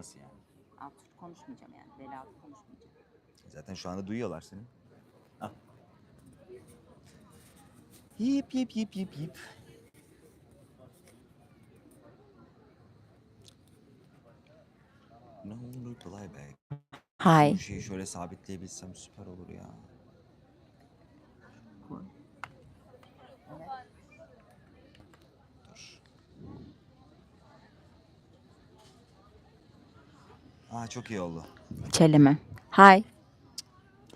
Nasıl yani? Alt konuşmayacağım yani. Bel altı konuşmayacağım. Zaten şu anda duyuyorlar seni. Al. Yip yip yip yip yip. Ne olur playback. Hi. Bu şeyi şöyle sabitleyebilsem süper olur ya. Dur. Aa çok iyi oldu. Kelime. Hi.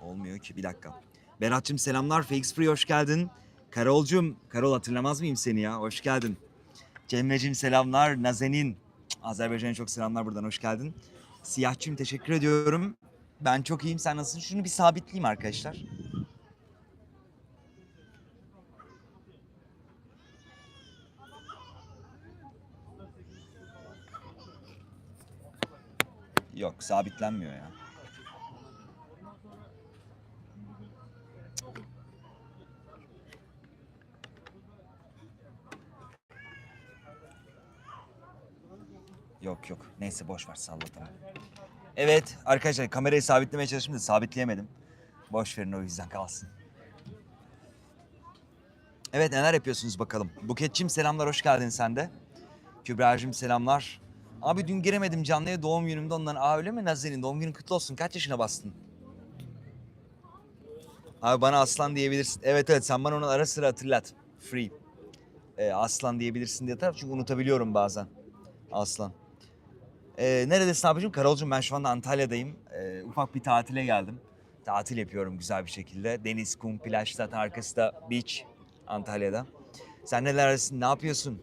Olmuyor ki bir dakika. Berat'cığım selamlar. Fakes Free hoş geldin. Karol'cum. Karol hatırlamaz mıyım seni ya? Hoş geldin. Cemre'cim selamlar. Nazenin. Azerbaycan'a çok selamlar buradan hoş geldin. Siyahçım teşekkür ediyorum. Ben çok iyiyim. Sen nasılsın? Şunu bir sabitleyeyim arkadaşlar. Yok sabitlenmiyor ya. Yok yok. Neyse boş ver salla tamam. Evet arkadaşlar kamerayı sabitlemeye çalıştım da sabitleyemedim. Boş verin o yüzden kalsın. Evet neler yapıyorsunuz bakalım. Buketçim selamlar hoş geldin sen de. Kübra'cığım selamlar. Abi dün giremedim canlıya doğum günümde ondan. Aa öyle mi Nazen'in doğum günün kutlu olsun. Kaç yaşına bastın? Abi bana aslan diyebilirsin. Evet evet sen bana onu ara sıra hatırlat. Free. Ee, aslan diyebilirsin diye taraf çünkü unutabiliyorum bazen. Aslan. Ee, neredesin abicim? Karolcuğum ben şu anda Antalya'dayım. Ee, ufak bir tatile geldim. Tatil yapıyorum güzel bir şekilde. Deniz, kum, plaj zaten arkası da beach Antalya'da. Sen nelerdesin? Ne yapıyorsun?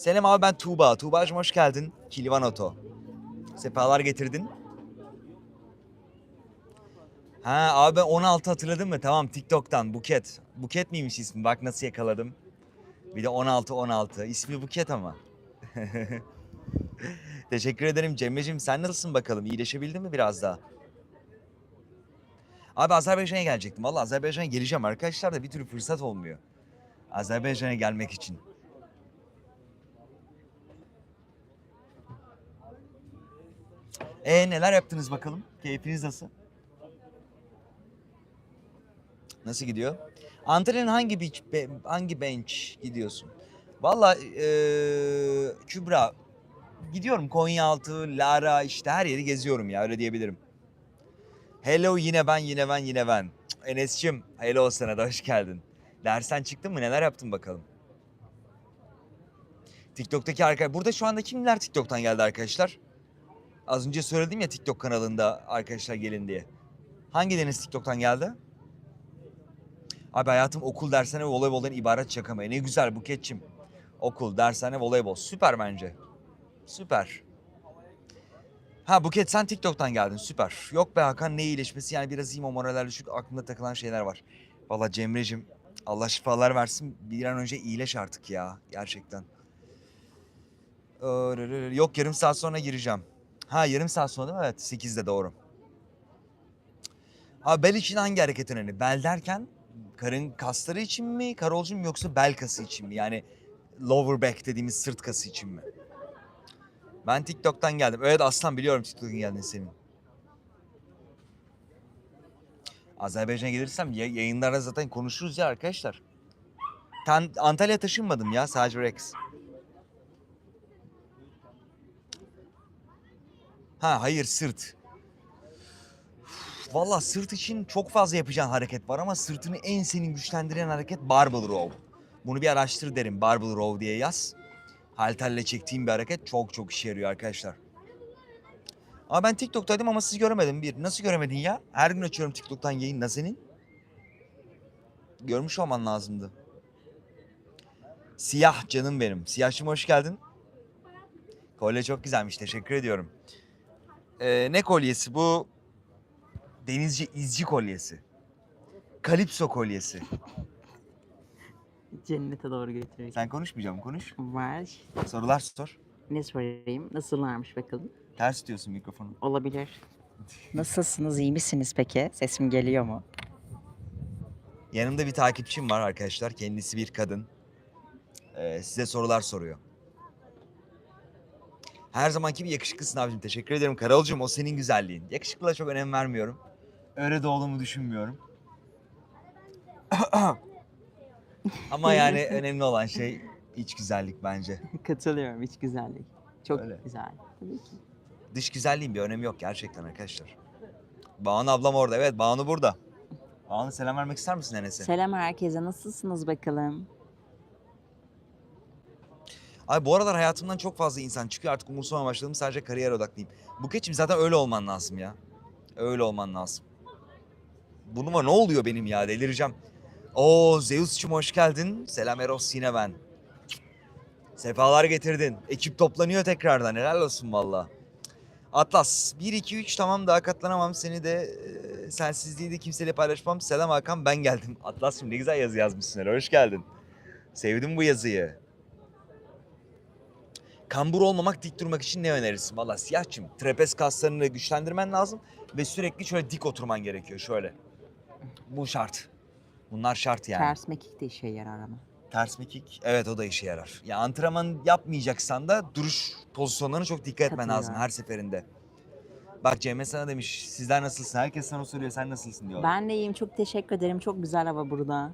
Selam abi ben Tuğba. Tuğba'cığım hoş geldin. Kilvan Oto. Sefalar getirdin. Ha abi ben 16 hatırladın mı? Tamam TikTok'tan Buket. Buket miymiş ismi? Bak nasıl yakaladım. Bir de 16 16. İsmi Buket ama. Teşekkür ederim Cemre'cim. Sen nasılsın bakalım? İyileşebildin mi biraz daha? Abi Azerbaycan'a gelecektim. Vallahi Azerbaycan'a geleceğim arkadaşlar da bir türlü fırsat olmuyor. Azerbaycan'a gelmek için. E neler yaptınız bakalım? Keyfiniz nasıl? Nasıl gidiyor? Antalya'nın hangi beach, be- hangi bench gidiyorsun? Vallahi eee, Kübra gidiyorum Konyaaltı, Lara işte her yeri geziyorum ya öyle diyebilirim. Hello yine ben yine ben yine ben. Enes'cim hello sana da hoş geldin. Dersen çıktın mı neler yaptın bakalım? TikTok'taki arkadaşlar. Burada şu anda kimler TikTok'tan geldi arkadaşlar? Az önce söyledim ya TikTok kanalında arkadaşlar gelin diye. Hangi deniz TikTok'tan geldi? Abi hayatım okul, dershane ve voleyboldan ibaret şaka mı? E Ne güzel Buketçim. Okul, dershane, voleybol. Süper bence. Süper. Ha Buket sen TikTok'tan geldin süper. Yok be Hakan ne iyileşmesi yani biraz iyiyim o moraller düşük aklımda takılan şeyler var. Valla Cemre'cim Allah şifalar versin bir an önce iyileş artık ya gerçekten. Yok yarım saat sonra gireceğim. Ha yarım saat sonra değil mi? Evet 8'de doğru. Ha bel için hangi hareket önemli? Bel derken karın kasları için mi Karolcum yoksa bel kası için mi? Yani lower back dediğimiz sırt kası için mi? Ben TikTok'tan geldim. Evet Aslan biliyorum TikTok'tan geldin senin. Azerbaycan'a gelirsem ya- yayınlarda zaten konuşuruz ya arkadaşlar. Ben Antalya taşınmadım ya sadece Rex. Ha hayır sırt. Valla sırt için çok fazla yapacağın hareket var ama sırtını en senin güçlendiren hareket barbell row. Bunu bir araştır derim barbell row diye yaz. Halterle çektiğim bir hareket çok çok işe yarıyor arkadaşlar. Ama ben TikTok'taydım ama siz göremedim bir. Nasıl göremedin ya? Her gün açıyorum TikTok'tan yayın. Nasıl senin? Görmüş olman lazımdı. Siyah canım benim. Siyahçım hoş geldin. Kolye çok güzelmiş. Teşekkür ediyorum. Ee, ne kolyesi bu? Denizci izci kolyesi. Kalipso kolyesi. Cennete doğru götürecek. Sen konuşmayacağım konuş. Var. Sorular sor. Ne sorayım? Nasıllarmış bakalım? Ters tutuyorsun mikrofonu. Olabilir. Nasılsınız, iyi misiniz peki? Sesim geliyor mu? Yanımda bir takipçim var arkadaşlar. Kendisi bir kadın. Ee, size sorular soruyor. Her zamanki gibi yakışıklısın abicim. Teşekkür ederim Karolcuğum. O senin güzelliğin. Yakışıklılığa çok önem vermiyorum. Öyle de olduğumu düşünmüyorum. Ama yani önemli olan şey iç güzellik bence. Katılıyorum hiç güzellik. Çok Öyle. güzel. Tabii ki. Dış güzelliğin bir önemi yok gerçekten arkadaşlar. Banu ablam orada. Evet Banu burada. Banu selam vermek ister misin Enes'e? Selam herkese. Nasılsınız bakalım? Abi bu aralar hayatımdan çok fazla insan çıkıyor artık umursamaya başladım sadece kariyer odaklıyım. Buket'cim zaten öyle olman lazım ya. Öyle olman lazım. Bunuma ne oluyor benim ya delireceğim. Oo Zeus'cum hoş geldin. Selam Eros yine ben. Sefalar getirdin. Ekip toplanıyor tekrardan helal olsun valla. Atlas 1 2 3 tamam daha katlanamam seni de e, sensizliği de kimseyle paylaşmam. Selam Hakan ben geldim. Atlas'cım ne güzel yazı yazmışsın hoş geldin. Sevdim bu yazıyı. Kambur olmamak, dik durmak için ne önerirsin? Valla siyahçım, trapez kaslarını güçlendirmen lazım ve sürekli şöyle dik oturman gerekiyor şöyle. Bu şart. Bunlar şart yani. Ters mekik de işe yarar ama. Ters mekik, evet o da işe yarar. Ya antrenman yapmayacaksan da duruş pozisyonlarına çok dikkat etmen lazım Katılıyorum. her seferinde. Bak Cemre sana demiş, sizler nasılsın? Herkes sana soruyor, sen nasılsın diyor. Ben de iyiyim. Çok teşekkür ederim. Çok güzel hava burada.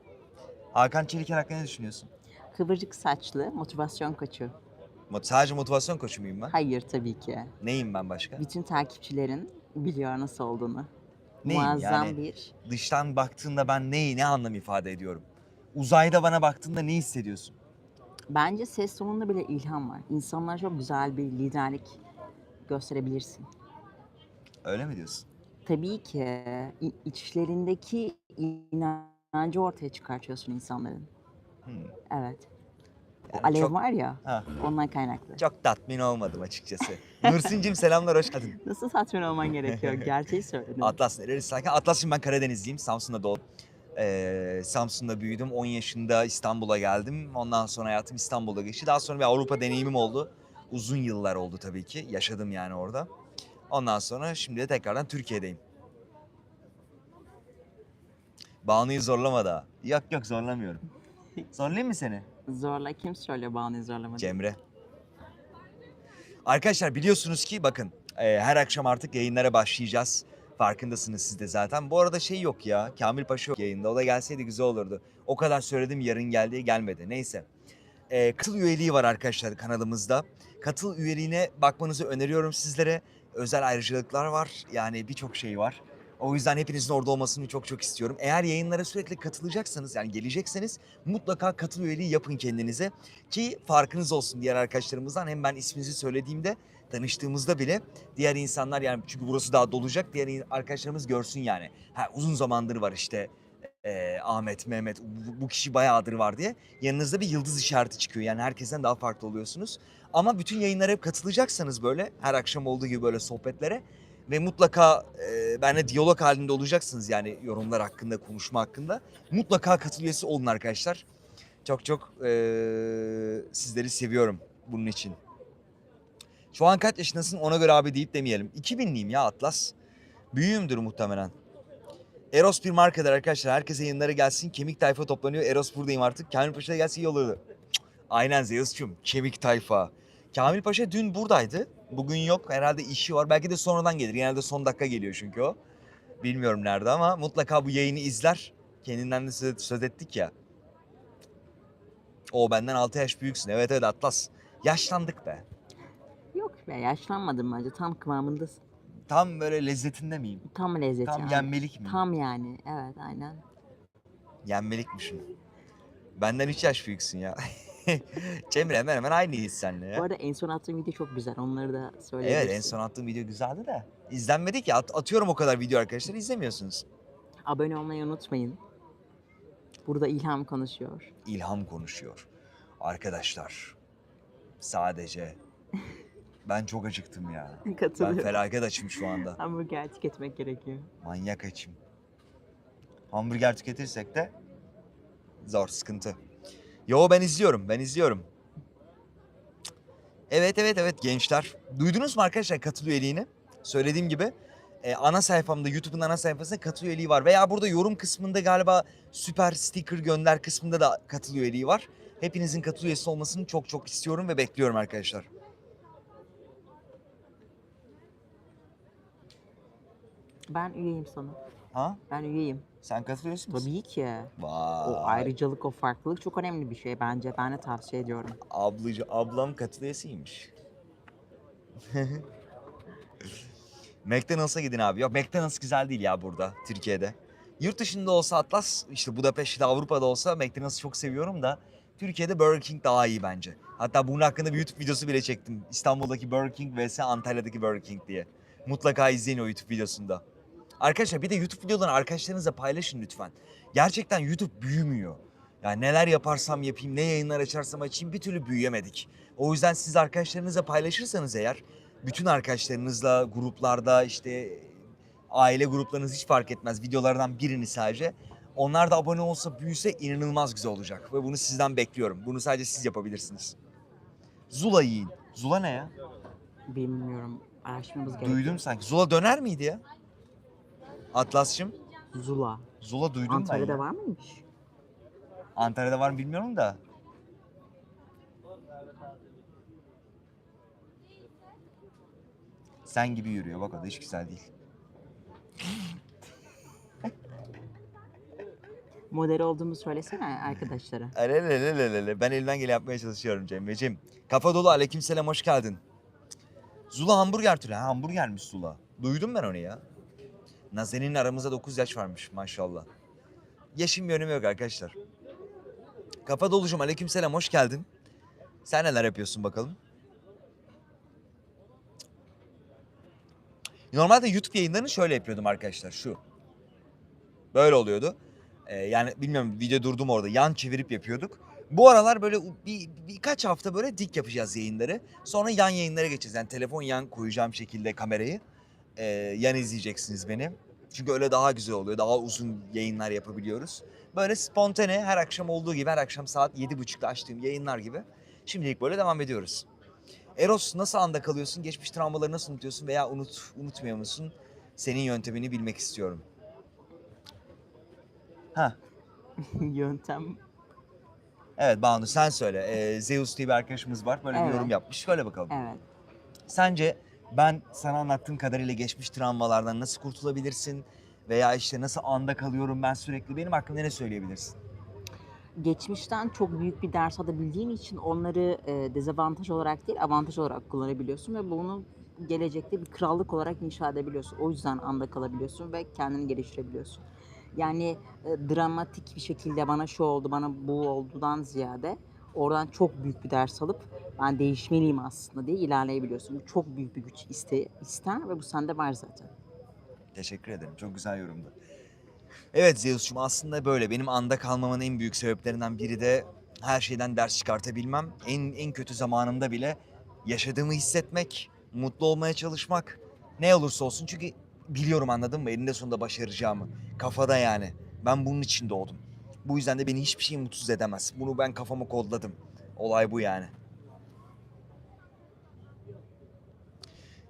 Hakan Çeliker hakkında ne düşünüyorsun? Kıvırcık saçlı, motivasyon koçu. Sadece motivasyon koçu muyum ben? Hayır tabii ki. Neyim ben başka? Bütün takipçilerin biliyor nasıl olduğunu. Neyim Muazzam yani? bir. Dıştan baktığında ben neyi, ne anlam ifade ediyorum? Uzayda bana baktığında ne hissediyorsun? Bence ses tonunda bile ilham var. İnsanlara çok güzel bir liderlik gösterebilirsin. Öyle mi diyorsun? Tabii ki içlerindeki inancı ortaya çıkartıyorsun insanların. Hmm. Evet. O Yani alev çok- var ya, Ha, ondan kaynaklı. çok tatmin olmadım açıkçası. Nursin'cim selamlar, hoş geldin. Nasıl tatmin olman gerekiyor? Gerçeği söyledin. Atlas neresi sakin? Atlas'cığım ben Karadenizliyim. Samsun'da doğdum. Ee, Samsun'da büyüdüm. 10 yaşında İstanbul'a geldim. Ondan sonra hayatım İstanbul'da geçti. Daha sonra bir Avrupa deneyimim oldu. Uzun yıllar oldu tabii ki. Yaşadım yani orada. Ondan sonra şimdi de tekrardan Türkiye'deyim. Banu'yu zorlama da. Yok yok zorlamıyorum. Zorlayayım mı seni? Zorla kim söylüyor bağını zorlamadı? Cemre. Arkadaşlar biliyorsunuz ki bakın e, her akşam artık yayınlara başlayacağız. Farkındasınız siz de zaten. Bu arada şey yok ya. Kamil Paşa yok yayında. O da gelseydi güzel olurdu. O kadar söyledim yarın gel diye gelmedi. Neyse. E, katıl üyeliği var arkadaşlar kanalımızda. Katıl üyeliğine bakmanızı öneriyorum sizlere. Özel ayrıcalıklar var. Yani birçok şey var. O yüzden hepinizin orada olmasını çok çok istiyorum. Eğer yayınlara sürekli katılacaksanız yani gelecekseniz mutlaka katıl üyeliği yapın kendinize. Ki farkınız olsun diğer arkadaşlarımızdan. Hem ben isminizi söylediğimde tanıştığımızda bile diğer insanlar yani çünkü burası daha dolacak diğer arkadaşlarımız görsün yani. Ha, uzun zamandır var işte e, Ahmet, Mehmet bu, bu kişi bayağıdır var diye. Yanınızda bir yıldız işareti çıkıyor yani herkesten daha farklı oluyorsunuz. Ama bütün yayınlara hep katılacaksanız böyle her akşam olduğu gibi böyle sohbetlere ve mutlaka e, benimle diyalog halinde olacaksınız yani yorumlar hakkında, konuşma hakkında. Mutlaka katıl üyesi olun arkadaşlar. Çok çok e, sizleri seviyorum bunun için. Şu an kaç yaşındasın ona göre abi deyip demeyelim. 2000'liyim ya Atlas. Büyüğümdür muhtemelen. Eros bir markadır arkadaşlar. Herkese yayınlara gelsin. Kemik tayfa toplanıyor. Eros buradayım artık. Kamil Paşa da gelse iyi olurdu. Aynen Zeus'cum. Kemik tayfa. Kamil Paşa dün buradaydı. Bugün yok. Herhalde işi var. Belki de sonradan gelir. Genelde son dakika geliyor çünkü o. Bilmiyorum nerede ama mutlaka bu yayını izler. Kendinden de söz, ettik ya. O benden 6 yaş büyüksün. Evet evet Atlas. Yaşlandık be. Yok be yaşlanmadın bence. Tam kıvamındasın. Tam böyle lezzetinde miyim? Tam lezzet Tam yani. yenmelik miyim? Tam yani. Evet aynen. Yenmelikmişim. Benden 3 yaş büyüksün ya. Cemre hemen hemen aynıyız seninle ya. Bu arada en son attığım video çok güzel. Onları da Evet söyleyebilirsin. en son attığım video güzeldi de. İzlenmedi ki. At- atıyorum o kadar video arkadaşlar izlemiyorsunuz. Abone olmayı unutmayın. Burada İlham konuşuyor. İlham konuşuyor. Arkadaşlar sadece ben çok acıktım ya. Ben Katılıyorum. felaket açım şu anda. Hamburger tüketmek gerekiyor. Manyak açım. Hamburger tüketirsek de zor sıkıntı. Yo ben izliyorum, ben izliyorum. Evet evet evet gençler. Duydunuz mu arkadaşlar katıl üyeliğini? Söylediğim gibi e, ana sayfamda YouTube'un ana sayfasında katıl üyeliği var. Veya burada yorum kısmında galiba süper sticker gönder kısmında da katıl üyeliği var. Hepinizin katıl üyesi olmasını çok çok istiyorum ve bekliyorum arkadaşlar. Ben üyeyim sana. Ha? Ben üyeyim. Sen katılıyorsun musun? Tabii ki. Vay. O ayrıcalık, o farklılık çok önemli bir şey bence. Ben de tavsiye ediyorum. Ablacı, ablam katılıyorsuymuş. McDonald's'a gidin abi. Yok McDonald's güzel değil ya burada Türkiye'de. Yurt dışında olsa Atlas, işte Budapeşte, Avrupa'da olsa McDonald's'ı çok seviyorum da Türkiye'de Burger King daha iyi bence. Hatta bunun hakkında bir YouTube videosu bile çektim. İstanbul'daki Burger King vs Antalya'daki Burger King diye. Mutlaka izleyin o YouTube videosunda. Arkadaşlar bir de YouTube videolarını arkadaşlarınızla paylaşın lütfen. Gerçekten YouTube büyümüyor. Yani neler yaparsam yapayım, ne yayınlar açarsam açayım bir türlü büyüyemedik. O yüzden siz arkadaşlarınızla paylaşırsanız eğer, bütün arkadaşlarınızla, gruplarda işte aile gruplarınız hiç fark etmez videolardan birini sadece. Onlar da abone olsa büyüse inanılmaz güzel olacak. Ve bunu sizden bekliyorum. Bunu sadece siz yapabilirsiniz. Zula yiyin. Zula ne ya? Bilmiyorum. Araştırmamız gerekiyor. Duydum sanki. Zula döner miydi ya? Atlas'cığım. Zula. Zula duydum ben Antalya'da ya. var mıymış? Antalya'da var mı bilmiyorum da. Sen gibi yürüyor bak o da hiç güzel değil. Model olduğumu söylesene arkadaşlara. Alelelelelele. Ben elimden geleni yapmaya çalışıyorum Cemre'cim. Kafa dolu aleykümselam hoş geldin. Zula hamburger türü. Ha, hamburgermiş Zula. Duydum ben onu ya. Nazen'in aramızda 9 yaş varmış maşallah. Yaşın bir önemi yok arkadaşlar. Kafa dolucum aleykümselam hoş geldin. Sen neler yapıyorsun bakalım? Normalde YouTube yayınlarını şöyle yapıyordum arkadaşlar şu. Böyle oluyordu. Ee, yani bilmiyorum video durdum orada yan çevirip yapıyorduk. Bu aralar böyle bir, birkaç hafta böyle dik yapacağız yayınları. Sonra yan yayınlara geçeceğiz. Yani telefon yan koyacağım şekilde kamerayı. Ee, yan izleyeceksiniz beni. Çünkü öyle daha güzel oluyor. Daha uzun yayınlar yapabiliyoruz. Böyle spontane her akşam olduğu gibi her akşam saat 7.30'da açtığım yayınlar gibi. Şimdilik böyle devam ediyoruz. Eros nasıl anda kalıyorsun? Geçmiş travmaları nasıl unutuyorsun veya unut unutmuyor musun? Senin yöntemini bilmek istiyorum. Ha, Yöntem. evet Banu sen söyle. Ee, Zeus diye bir arkadaşımız var. Böyle bir Evet. yorum yapmış. Söyle bakalım. Evet. Sence ben sana anlattığım kadarıyla geçmiş travmalardan nasıl kurtulabilirsin? Veya işte nasıl anda kalıyorum ben sürekli? Benim hakkımda ne söyleyebilirsin? Geçmişten çok büyük bir ders alabildiğin için onları e, dezavantaj olarak değil avantaj olarak kullanabiliyorsun ve bunu gelecekte bir krallık olarak inşa edebiliyorsun. O yüzden anda kalabiliyorsun ve kendini geliştirebiliyorsun. Yani e, dramatik bir şekilde bana şu oldu, bana bu oldudan ziyade oradan çok büyük bir ders alıp ben değişmeliyim aslında diye ilerleyebiliyorsun. Bu çok büyük bir güç iste, ister ve bu sende var zaten. Teşekkür ederim. Çok güzel yorumdu. Evet Zeus'cum aslında böyle. Benim anda kalmamın en büyük sebeplerinden biri de her şeyden ders çıkartabilmem. En, en kötü zamanımda bile yaşadığımı hissetmek, mutlu olmaya çalışmak. Ne olursa olsun çünkü biliyorum anladın mı? Eninde sonunda başaracağımı. Kafada yani. Ben bunun için doğdum. Bu yüzden de beni hiçbir şey mutsuz edemez. Bunu ben kafama kodladım. Olay bu yani.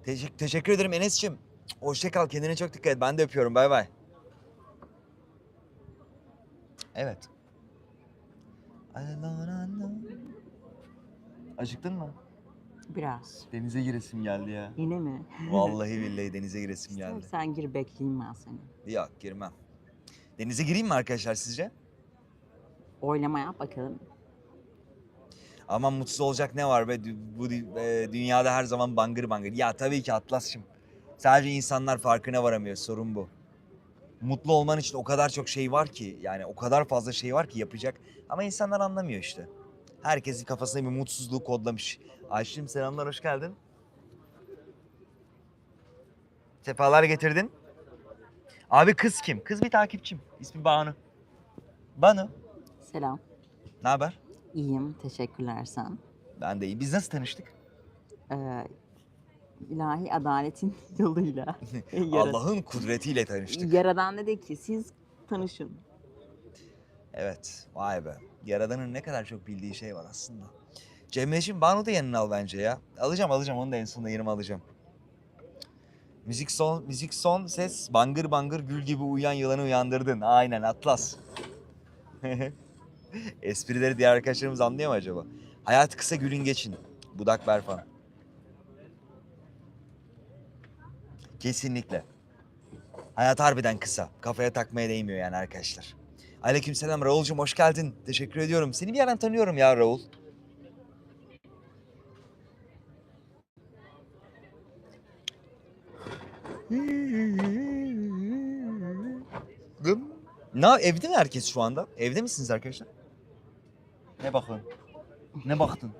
Teşekkür, teşekkür ederim Enes'cim. Hoşça kal. Kendine çok dikkat et. Ben de öpüyorum. Bay bay. Evet. Acıktın mı? Biraz. Denize giresim geldi ya. Yine mi? Vallahi billahi denize giresim geldi. Sen gir bekleyeyim ben seni. Yok girmem. Denize gireyim mi arkadaşlar sizce? Oylama yap bakalım. Aman mutsuz olacak ne var be? Bu e, dünyada her zaman bangır bangır. Ya tabii ki Atlas'cığım. Sadece insanlar farkına varamıyor. Sorun bu. Mutlu olman için o kadar çok şey var ki. Yani o kadar fazla şey var ki yapacak. Ama insanlar anlamıyor işte. Herkesin kafasına bir mutsuzluğu kodlamış. Ayşe'cim selamlar, hoş geldin. Sefalar getirdin. Abi kız kim? Kız bir takipçim. İsmi Banu. Banu. Selam. Ne haber? İyiyim. Teşekkürler sen. Ben de iyi. Biz nasıl tanıştık? Ee, ilahi adaletin yoluyla. Yara- Allah'ın kudretiyle tanıştık. Yaradan dedi ki siz tanışın. Evet. Vay be. Yaradan'ın ne kadar çok bildiği şey var aslında. Cemre'ciğim Banu da yanına al bence ya. Alacağım alacağım onu da en sonunda yanıma alacağım. Müzik son, müzik son ses bangır bangır gül gibi uyuyan yılanı uyandırdın. Aynen Atlas. Esprileri diğer arkadaşlarımız anlıyor mu acaba? Hayat kısa gülün geçin. Budak Berfan. Kesinlikle. Hayat harbiden kısa. Kafaya takmaya değmiyor yani arkadaşlar. Aleykümselam Raul'cum hoş geldin. Teşekkür ediyorum. Seni bir yerden tanıyorum ya Raul. Ne evde mi herkes şu anda? Evde misiniz arkadaşlar? Ne bakın? Ne baktın?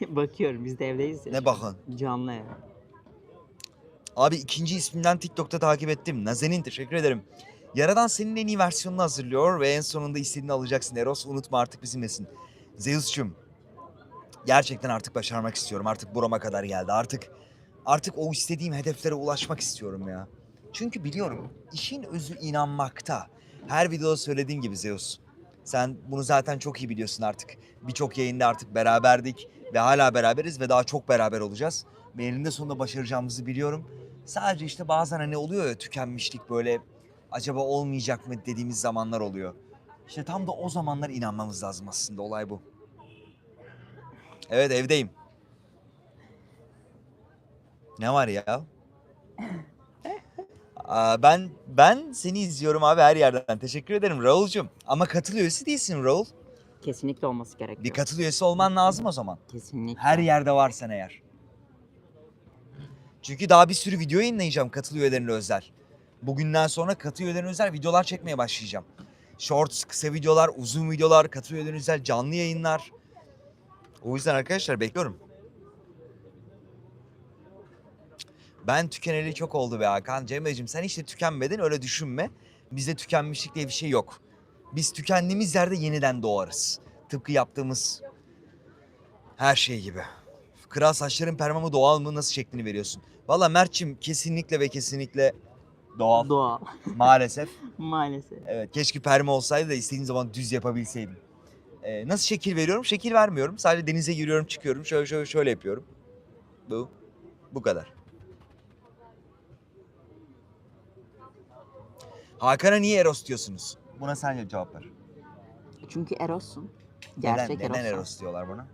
Bakıyorum biz de evdeyiz ya. Ne bakın? Canlı ev. Abi ikinci isminden TikTok'ta takip ettim. Nazen'in teşekkür ederim. Yaradan senin en iyi versiyonunu hazırlıyor ve en sonunda istediğini alacaksın Eros. Unutma artık bizimlesin. Zeus'cum gerçekten artık başarmak istiyorum. Artık burama kadar geldi. Artık artık o istediğim hedeflere ulaşmak istiyorum ya. Çünkü biliyorum işin özü inanmakta. Her videoda söylediğim gibi Zeus. Sen bunu zaten çok iyi biliyorsun artık. Birçok yayında artık beraberdik ve hala beraberiz ve daha çok beraber olacağız. Ve eninde sonunda başaracağımızı biliyorum. Sadece işte bazen hani oluyor ya tükenmişlik böyle acaba olmayacak mı dediğimiz zamanlar oluyor. İşte tam da o zamanlar inanmamız lazım aslında olay bu. Evet evdeyim. Ne var ya? Ben ben seni izliyorum abi her yerden. Teşekkür ederim Raul'cum. Ama katıl üyesi değilsin Raul. Kesinlikle olması gerekiyor. Bir katıl üyesi olman lazım o zaman. Kesinlikle. Her yerde varsan eğer. Çünkü daha bir sürü video yayınlayacağım katıl üyelerine özel. Bugünden sonra katıl üyelerine özel videolar çekmeye başlayacağım. Shorts, kısa videolar, uzun videolar, katıl üyelerine özel canlı yayınlar. O yüzden arkadaşlar bekliyorum. Ben tükeneli çok oldu be Hakan. Cemre'cim sen hiç de tükenmedin öyle düşünme. Bizde tükenmişlik diye bir şey yok. Biz tükendiğimiz yerde yeniden doğarız. Tıpkı yaptığımız her şey gibi. Kral saçların perma mı doğal mı nasıl şeklini veriyorsun? Valla Mert'cim kesinlikle ve kesinlikle doğal Doğal. maalesef. Maalesef. Evet keşke perma olsaydı da istediğim zaman düz yapabilseydim. Ee, nasıl şekil veriyorum? Şekil vermiyorum. Sadece denize giriyorum çıkıyorum şöyle şöyle şöyle yapıyorum. Bu. Bu kadar. Hakan'a niye Eros diyorsunuz? Buna sen cevap ver. Çünkü Eros'sun. Gerçek neden, neden Eros'sun. Eros diyorlar bana?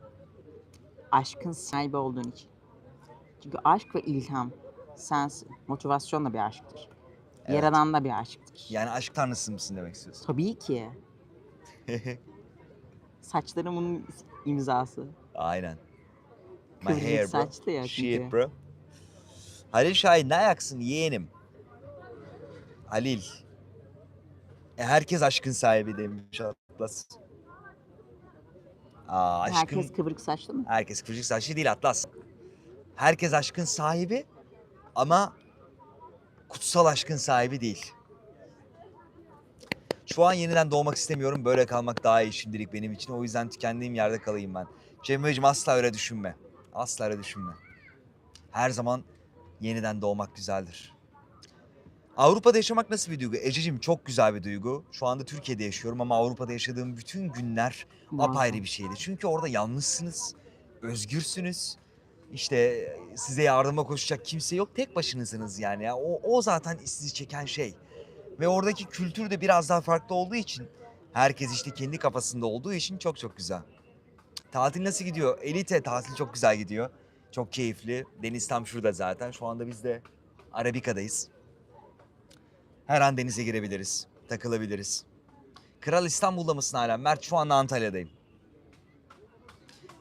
Aşkın sahibi olduğun için. Çünkü aşk ve ilham sensin. Motivasyon da bir aşktır. Evet. Yaradan da bir aşktır. Yani aşk tanrısı mısın demek istiyorsun? Tabii ki. Saçlarım bunun imzası. Aynen. My Kıvrık hair bro. saçlı ya Shit çünkü. bro. Halil Şahin ne ayaksın yeğenim? Halil. E, herkes aşkın sahibi demiş Atlas. Aa, aşkın... Herkes kıvırık saçlı mı? Herkes kıvırcık saçlı değil Atlas. Herkes aşkın sahibi ama kutsal aşkın sahibi değil. Şu an yeniden doğmak istemiyorum. Böyle kalmak daha iyi şimdilik benim için. O yüzden tükendiğim yerde kalayım ben. Cemre'cim asla öyle düşünme. Asla öyle düşünme. Her zaman yeniden doğmak güzeldir. Avrupa'da yaşamak nasıl bir duygu? Ececiğim çok güzel bir duygu. Şu anda Türkiye'de yaşıyorum ama Avrupa'da yaşadığım bütün günler apayrı bir şeydi. Çünkü orada yalnızsınız, özgürsünüz. İşte size yardıma koşacak kimse yok. Tek başınızsınız yani. Ya. O, o zaten sizi çeken şey. Ve oradaki kültür de biraz daha farklı olduğu için herkes işte kendi kafasında olduğu için çok çok güzel. Tatil nasıl gidiyor? Elite tatil çok güzel gidiyor. Çok keyifli. Deniz tam şurada zaten. Şu anda biz de Arabika'dayız. Her an denize girebiliriz. Takılabiliriz. Kral İstanbul'da mısın hala? Mert şu anda Antalya'dayım.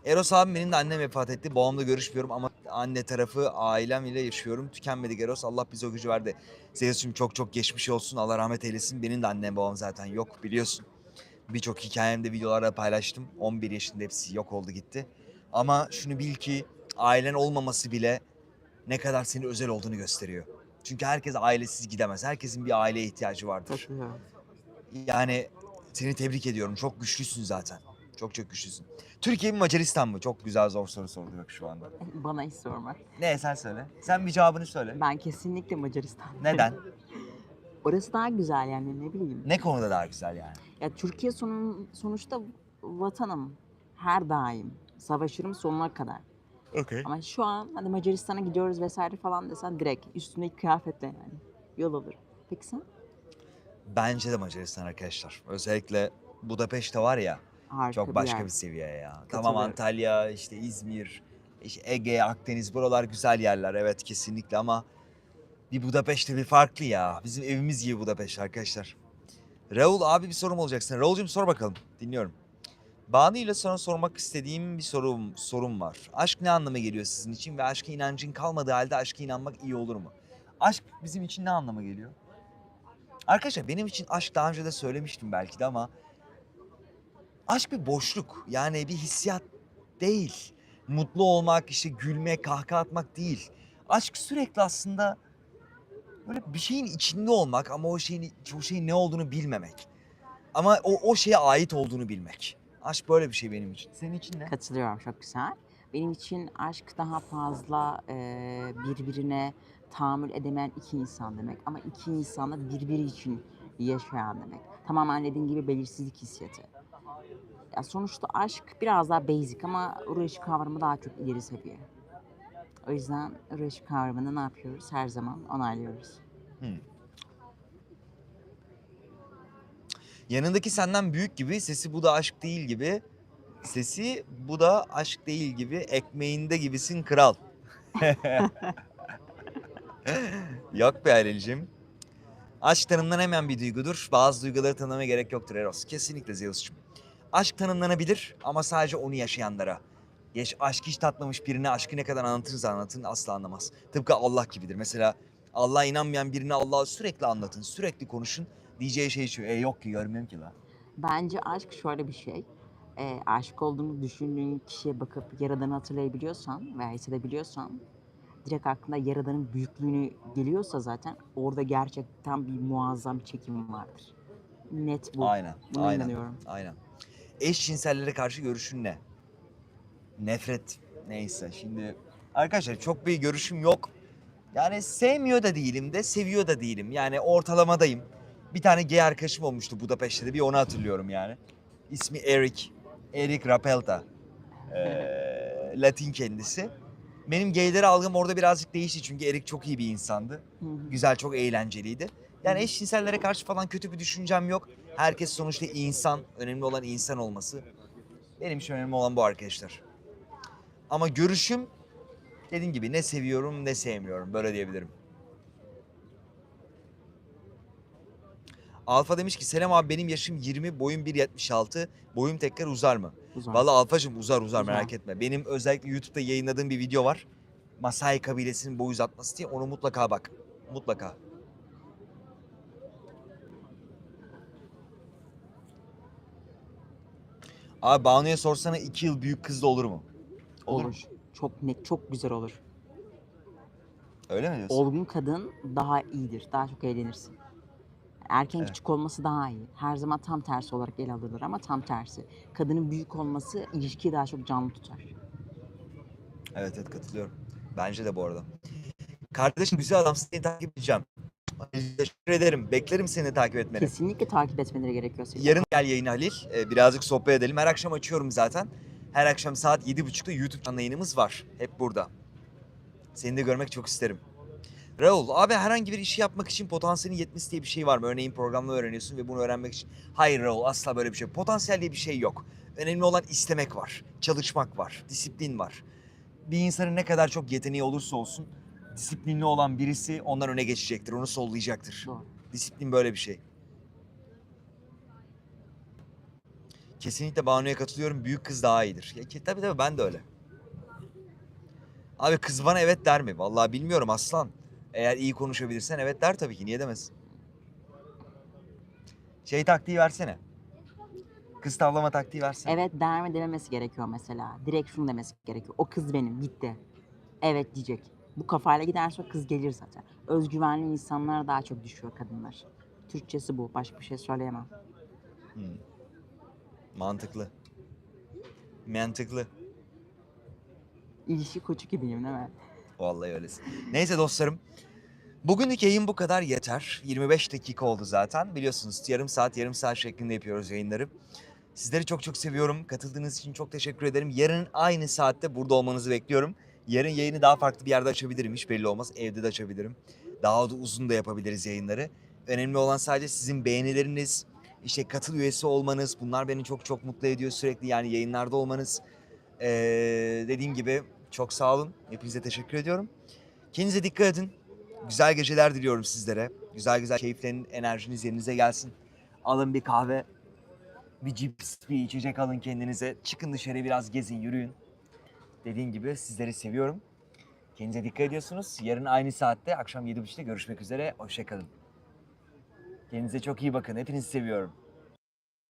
Eros abim benim de annem vefat etti. Babamla görüşmüyorum ama anne tarafı ailem ile yaşıyorum. Tükenmedik Eros. Allah bize o gücü verdi. Zeus'cum çok çok geçmiş olsun. Allah rahmet eylesin. Benim de annem babam zaten yok biliyorsun. Birçok hikayemde videolarda paylaştım. 11 yaşında hepsi yok oldu gitti. Ama şunu bil ki ailen olmaması bile ne kadar senin özel olduğunu gösteriyor. Çünkü herkes ailesiz gidemez. Herkesin bir aileye ihtiyacı vardır. Çok güzel. Yani seni tebrik ediyorum. Çok güçlüsün zaten. Çok çok güçlüsün. Türkiye mi Macaristan mı? Çok güzel zor soru sordu bak şu anda. Bana hiç sorma. Ne sen söyle. Sen bir cevabını söyle. Ben kesinlikle Macaristan. Neden? Orası daha güzel yani ne bileyim. ne konuda daha güzel yani? Ya Türkiye sonun, sonuçta vatanım. Her daim. Savaşırım sonuna kadar. Okey. Ama şu an hadi Macaristan'a gidiyoruz vesaire falan desen direkt üstündeki kıyafetle yani. Yol alır. Peki sen? Bence de Macaristan arkadaşlar. Özellikle Budapeşte var ya Harika çok başka yer. bir seviye ya. Tamam. Antalya, işte İzmir, işte Ege, Akdeniz buralar güzel yerler evet kesinlikle ama Bir Budapeşte bir farklı ya. Bizim evimiz gibi Budapeşt arkadaşlar. Raul abi bir sorum olacak sana. Raul'cum sor bakalım. Dinliyorum. Banu ile sana sormak istediğim bir sorum sorum var. Aşk ne anlama geliyor sizin için ve aşka inancın kalmadığı halde aşka inanmak iyi olur mu? Aşk bizim için ne anlama geliyor? Arkadaşlar benim için aşk daha önce de söylemiştim belki de ama aşk bir boşluk. Yani bir hissiyat değil. Mutlu olmak, işte gülmek, kahkaha atmak değil. Aşk sürekli aslında böyle bir şeyin içinde olmak ama o şeyin o şeyin ne olduğunu bilmemek. Ama o o şeye ait olduğunu bilmek. Aşk böyle bir şey benim için. Senin için ne? Katılıyorum çok güzel. Benim için aşk daha fazla e, birbirine tahammül edemeyen iki insan demek. Ama iki insan da birbiri için yaşayan demek. Tamamen dediğin gibi belirsizlik hissiyatı. Ya sonuçta aşk biraz daha basic ama ruh eşi kavramı daha çok ileri seviye. O yüzden ruh eşi kavramını ne yapıyoruz? Her zaman onaylıyoruz. Yanındaki senden büyük gibi, sesi bu da aşk değil gibi. Sesi bu da aşk değil gibi, ekmeğinde gibisin kral. Yok be Halil'cim. Aşk tanımlanamayan bir duygudur. Bazı duyguları tanımlamaya gerek yoktur Eros. Kesinlikle Zeus'cum. Aşk tanımlanabilir ama sadece onu yaşayanlara. Yaş, aşkı hiç tatmamış birine aşkı ne kadar anlatırsa anlatın asla anlamaz. Tıpkı Allah gibidir. Mesela Allah'a inanmayan birine Allah'ı sürekli anlatın, sürekli konuşun. Diyeceği şey şu, e yok ki görmüyorum ki lan. Bence aşk şöyle bir şey. E, aşık olduğunu düşündüğün kişiye bakıp Yaradan'ı hatırlayabiliyorsan veya hissedebiliyorsan direkt aklına Yaradan'ın büyüklüğünü geliyorsa zaten orada gerçekten bir muazzam çekim vardır. Net bu. Aynen, Buna aynen, inanıyorum. aynen. Eşcinsellere karşı görüşün ne? Nefret, neyse. Şimdi arkadaşlar çok bir görüşüm yok. Yani sevmiyor da değilim de seviyor da değilim. Yani ortalamadayım. Bir tane gay arkadaşım olmuştu Budapeşte'de bir onu hatırlıyorum yani. İsmi Eric. Eric Rapelta. Ee, Latin kendisi. Benim gaylere algım orada birazcık değişti çünkü Eric çok iyi bir insandı. Güzel, çok eğlenceliydi. Yani eşcinsellere karşı falan kötü bir düşüncem yok. Herkes sonuçta insan. Önemli olan insan olması. Benim için önemli olan bu arkadaşlar. Ama görüşüm dediğim gibi ne seviyorum ne sevmiyorum. Böyle diyebilirim. Alfa demiş ki selam abi benim yaşım 20 boyum 1.76 boyum tekrar uzar mı? Uzar. Vallahi Alfacığım uzar uzar Uzar. merak etme. Benim özellikle YouTube'da yayınladığım bir video var. Masai kabilesinin boy uzatması diye onu mutlaka bak. Mutlaka. Abi Banu'ya sorsana 2 yıl büyük kız da olur mu? Olur. olur. Çok net, çok güzel olur. Öyle mi diyorsun? Olgun kadın daha iyidir. Daha çok eğlenirsin. Erken Evet. küçük olması daha iyi. Her zaman tam tersi olarak ele alınır ama tam tersi. Kadının büyük olması ilişkiyi daha çok canlı tutar. Evet evet katılıyorum. Bence de bu arada. Kardeşim güzel adamsın seni takip edeceğim. Teşekkür ederim. Beklerim seni takip etmeni. Kesinlikle takip etmeleri gerekiyor senin. Yarın gel yayın Halil. Ee, birazcık sohbet edelim. Her akşam açıyorum zaten. Her akşam saat 7.30'da YouTube canlı yayınımız var. Hep burada. Seni de görmek çok isterim. Raul, abi herhangi bir işi yapmak için potansiyelin yetmesi diye bir şey var mı? Örneğin programda öğreniyorsun ve bunu öğrenmek için. Hayır Raul, asla böyle bir şey. Potansiyel diye bir şey yok. Önemli olan istemek var. Çalışmak var. Disiplin var. Bir insanın ne kadar çok yeteneği olursa olsun disiplinli olan birisi ondan öne geçecektir. Onu sollayacaktır. Doğru. Disiplin böyle bir şey. Kesinlikle Banu'ya katılıyorum. Büyük kız daha iyidir. Ya, tabii tabii ben de öyle. Abi kız bana evet der mi? Vallahi bilmiyorum aslan. Eğer iyi konuşabilirsen evet der tabii ki. Niye demez? Şey taktiği versene. Kız tavlama taktiği versene. Evet der mi dememesi gerekiyor mesela. Direkt şunu demesi gerekiyor. O kız benim gitti. Evet diyecek. Bu kafayla giderse o kız gelir zaten. Özgüvenli insanlar daha çok düşüyor kadınlar. Türkçesi bu. Başka bir şey söyleyemem. Hmm. Mantıklı. Mantıklı. İlişki koçu gibiyim değil mi? Vallahi öylesin. Neyse dostlarım. Bugünlük yayın bu kadar yeter. 25 dakika oldu zaten. Biliyorsunuz yarım saat yarım saat şeklinde yapıyoruz yayınları. Sizleri çok çok seviyorum. Katıldığınız için çok teşekkür ederim. Yarın aynı saatte burada olmanızı bekliyorum. Yarın yayını daha farklı bir yerde açabilirim. Hiç belli olmaz. Evde de açabilirim. Daha da uzun da yapabiliriz yayınları. Önemli olan sadece sizin beğenileriniz, işte katıl üyesi olmanız. Bunlar beni çok çok mutlu ediyor sürekli. Yani yayınlarda olmanız. Ee, dediğim gibi çok sağ olun. Hepinize teşekkür ediyorum. Kendinize dikkat edin. güzel geceler diliyorum sizlere. Güzel güzel keyiflerin, enerjiniz yerinize gelsin. Alın bir kahve, bir cips, bir içecek alın kendinize. Çıkın dışarı biraz gezin, yürüyün. Dediğim gibi sizleri seviyorum. Kendinize dikkat ediyorsunuz. Yarın aynı saatte akşam 7.30'da görüşmek üzere. Hoşçakalın. Kendinize çok iyi bakın. Hepinizi seviyorum.